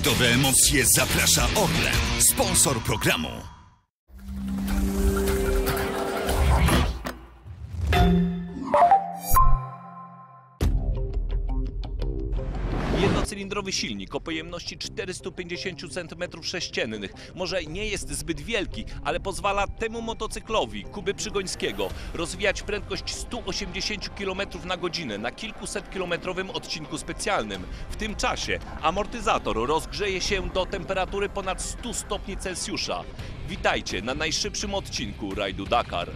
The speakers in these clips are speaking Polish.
rajdowe emocje zaprasza Orlen, sponsor programu. Jednocylindrowy silnik o pojemności 450 cm3 może nie jest zbyt wielki, ale pozwala temu motocyklowi Kuby Przygońskiego rozwijać prędkość 180 km na godzinę na kilkuset kilometrowym odcinku specjalnym. W tym czasie amortyzator rozgrzeje się do temperatury ponad 100 stopni Celsjusza. Witajcie na najszybszym odcinku rajdu Dakar.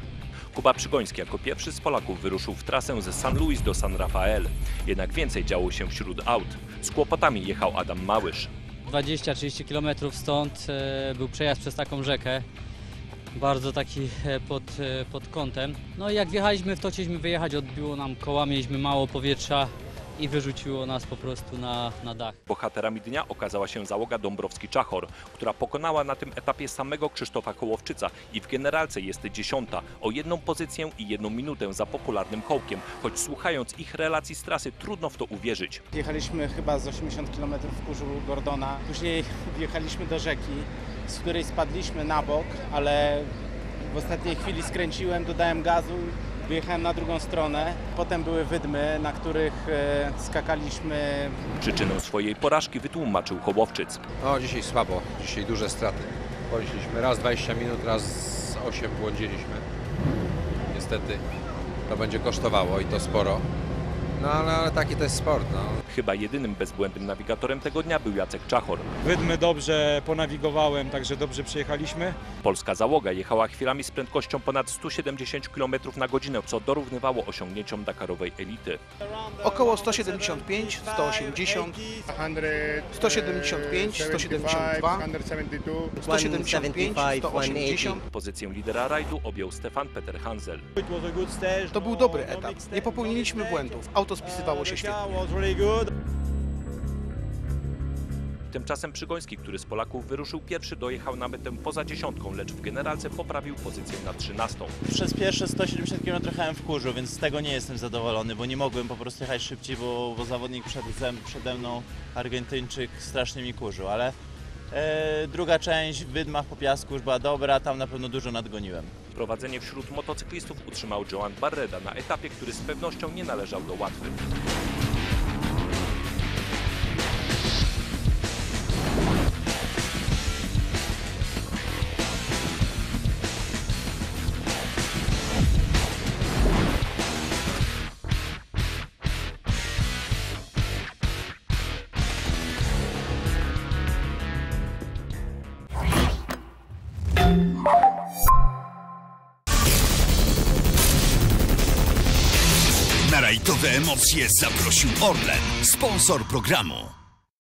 Kuba Przygoński jako pierwszy z Polaków wyruszył w trasę ze San Luis do San Rafael. Jednak więcej działo się wśród aut. Z kłopotami jechał Adam Małysz. 20-30 km stąd e, był przejazd przez taką rzekę. Bardzo taki e, pod, e, pod kątem. No i jak wjechaliśmy w to, chcieliśmy wyjechać, odbiło nam koła, mieliśmy mało powietrza i wyrzuciło nas po prostu na, na dach. Bohaterami dnia okazała się załoga Dąbrowski-Czachor, która pokonała na tym etapie samego Krzysztofa Kołowczyca i w generalce jest dziesiąta, o jedną pozycję i jedną minutę za popularnym kołkiem, choć słuchając ich relacji z trasy trudno w to uwierzyć. Jechaliśmy chyba z 80 km w kurzu Gordona. Później wjechaliśmy do rzeki, z której spadliśmy na bok, ale w ostatniej chwili skręciłem, dodałem gazu, wyjechałem na drugą stronę. Potem były wydmy, na których e, skakaliśmy Przyczynę swojej porażki wytłumaczył Kołowczyc. No dzisiaj słabo, dzisiaj duże straty. Poszliśmy raz 20 minut, raz 8 błądziliśmy. Niestety to będzie kosztowało i to sporo. No ale, ale taki to jest sport. No. Chyba jedynym bezbłędnym nawigatorem tego dnia był Jacek Czachor. Wydmy dobrze ponawigowałem, także dobrze przyjechaliśmy. Polska załoga jechała chwilami z prędkością ponad 170 km na godzinę, co dorównywało osiągnięciom Dakarowej elity. Około 175, 180, 175, 172, 175, 180. Pozycję lidera rajdu objął Stefan Peter Hansel. To był dobry etap. Nie popełniliśmy błędów. Auto spisywało się świetnie. Tymczasem Przygoński, który z Polaków wyruszył pierwszy, dojechał na metę poza dziesiątką, lecz w generalce poprawił pozycję na trzynastą. Przez pierwsze 170 km jechałem w kurzu, więc z tego nie jestem zadowolony, bo nie mogłem po prostu jechać szybciej, bo, bo zawodnik przed, przede mną, Argentyńczyk, strasznie mi kurzył, ale e, druga część w Wydmach po piasku już była dobra, tam na pewno dużo nadgoniłem. Prowadzenie wśród motocyklistów utrzymał Joan Barreda na etapie, który z pewnością nie należał do łatwych. Na rajdowe emocje zaprosił Orlen, sponsor programu.